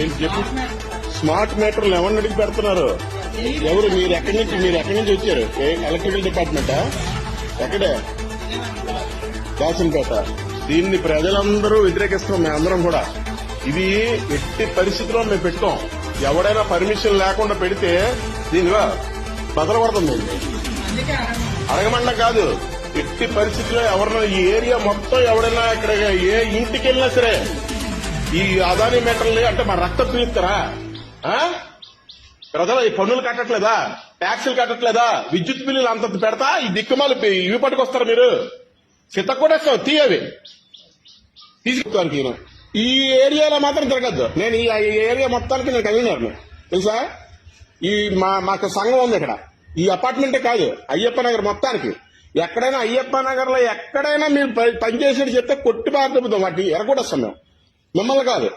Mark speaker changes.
Speaker 1: ఏంటి చెప్పు? స్మార్ట్ మీటర్లు ఎవరిని అడిగి పెడుతున్నారు? ఎవరు మీరు ఎక్కడి నుంచి మీరు ఎక్కడి నుంచి వచ్చారు? ఏ ఎలక్ట్రికల్ డిపార్ట్మెంటా? ఎక్కడే? దాసంపేట. దీన్ని ప్రజలందరూ వ్యతిరేకిస్తున్నాం మేమందరం అందరం కూడా. ఇది ఎట్టి పరిస్థితిలో మేము పెట్టాం ఎవడైనా పర్మిషన్ లేకుండా పెడితే దీనిగా బదలపడుతుంది. అడగమండం కాదు. ఎట్టి పరిస్థితిలో ఎవరైనా ఈ ఏరియా మొత్తం ఎవడైనా ఇక్కడ ఏ ఇంటికి వెళ్ళినా సరే ఈ అదాని మీటర్లు అంటే మా రక్తం పీలుస్తారా? ప్రజలు ఈ పన్నులు కట్టట్లేదా? ట్యాక్సులు కట్టట్లేదా? విద్యుత్ బిల్లులు అంత పెడతా? ఈ దిక్కుమాలు ఇవి పట్టుకొస్తారా మీరు? చిత్త కూడా తీయవి తీసుకుంటానికి నేను ఈ ఏరియాలో మాత్రం తిరగద్దు. నేను ఈ ఏరియా మొత్తానికి నేను కన్వీనర్ను తెలుసా? ఈ మా మాకు సంఘం ఉంది ఇక్కడ. ఈ అపార్ట్మెంటే కాదు అయ్యప్ప నగర్ మొత్తానికి. ఎక్కడైనా అయ్యప్ప నగర్లో ఎక్కడైనా మీరు పనిచేసేది చెప్తే కొట్టి పారుతాం వాటిని. ఎరగొడేస్తాం మేము. మిమ్మల్ని కాదు